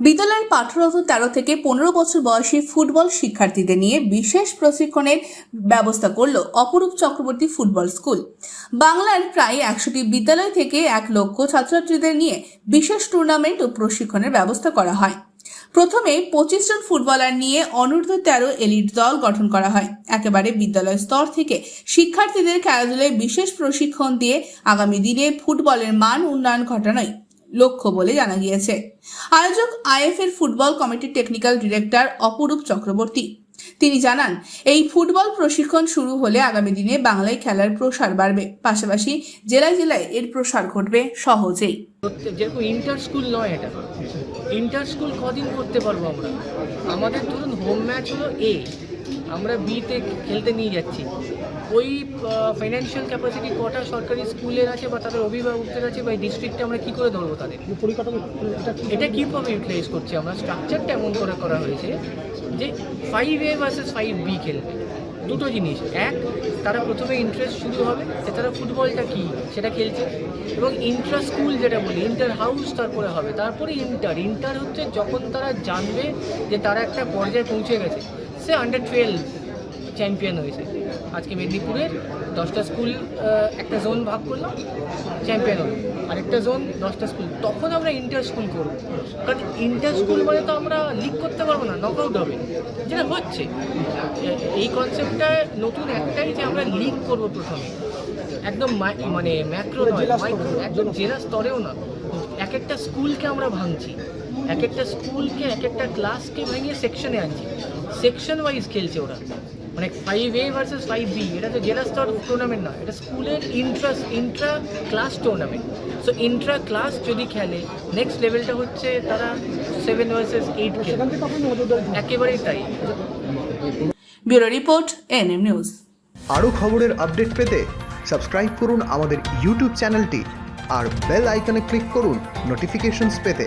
বিদ্যালয়ের পাঠরত তেরো থেকে পনেরো বছর বয়সী ফুটবল শিক্ষার্থীদের নিয়ে বিশেষ প্রশিক্ষণের ব্যবস্থা করল অপরূপ চক্রবর্তী ফুটবল স্কুল। বাংলার প্রায় একশোটি বিদ্যালয় থেকে এক লক্ষ ছাত্রছাত্রীদের নিয়ে বিশেষ টুর্নামেন্ট ও প্রশিক্ষণের ব্যবস্থা করা হয়। প্রথমে পঁচিশ জন ফুটবলার নিয়ে অনূর্ধ্ব তেরো এলিট দল গঠন করা হয়। একেবারে বিদ্যালয় স্তর থেকে শিক্ষার্থীদের খেলাধুলায় বিশেষ প্রশিক্ষণ দিয়ে আগামী দিনে ফুটবলের মান উন্নয়ন ঘটানোই লক্ষ্য বলে জানা গিয়েছে। আয়োজক আইএফ এর ফুটবল কমিটির টেকনিক্যাল ডিরেক্টর অপরূপ চক্রবর্তী। তিনি জানান, এই ফুটবল প্রশিক্ষণ শুরু হলে আগামী দিনে বাংলায় খেলার প্রসার বাড়বে। পাশাপাশি জেলায় জেলায় এর প্রসার ঘটবে সহজেই। যেরকম ইন্টার স্কুল নয় এটা। ইন্টার স্কুল কদিন করতে পারব আমরা? আমাদের ধরুন হোম ম্যাচ হলো এ আমরা বিতে খেলতে নিয়ে যাচ্ছি। ওই ফাইন্যান্সিয়াল ক্যাপাসিটি কটা সরকারি স্কুলের আছে বা তাদের অভিভাবকদের আছে বা ডিস্ট্রিক্টে আমরা কী করে ধরবো তাদের? এটা কীভাবে ইউটিলাইজ করছি আমরা? স্ট্রাকচারটা এমন করে করা হয়েছে যে five A versus five B খেলবে। দুটো জিনিস। এক তারা প্রথমে ইন্টারেস্ট শুরু হবে যে তারা ফুটবলটা কী সেটা খেলছে। এবং ইন্টার স্কুল যেটা বলি ইন্টার হাউস তারপরে হবে। তারপরে ইন্টার ইন্টার হচ্ছে যখন তারা জানবে যে তারা একটা পর্যায়ে পৌঁছে গেছে। সে আন্ডার টুয়েলভ চ্যাম্পিয়ন হয়েছে। আজকে মেদিনীপুরের দশটা স্কুল একটা জোন ভাগ করলাম চ্যাম্পিয়ন হলো আরেকটা জোন দশটা স্কুল তখন আমরা ইন্টার স্কুল করব। কারণ ইন্টার স্কুল মানে তো আমরা লিক করতে পারব না নক আউট হবে। যেটা হচ্ছে, এই কনসেপ্টটা নতুন একটাই যে আমরা লিক করব প্রথমে। একদম মানে ম্যাক্রো নয় মাইক্রো একদম জেলা স্তরেও না। এক একটা স্কুলকে আমরা ভাঙছি। এক একটা স্কুলকে এক একটা ক্লাসকে ভেঙে সেকশনে আনছি। সেকশন ওয়াইজ খেলছে ওরা। মানে five A versus five B এটা তো জেলা স্তর টুর্নামেন্ট না এটা স্কুলের intras intra class tournament so intra class যদি খেলে নেক্সট লেভেলটা হচ্ছে তারা সেভেন ভার্সেস এইট। একেবারেই তাই। ব্যুরো রিপোর্ট এনএম নিউজ আরও খবরের আপডেট পেতে সাবস্ক্রাইব করুন আমাদের ইউটিউব চ্যানেলটি আর বেল আইকনে ক্লিক করুন নোটিফিকেশনস পেতে।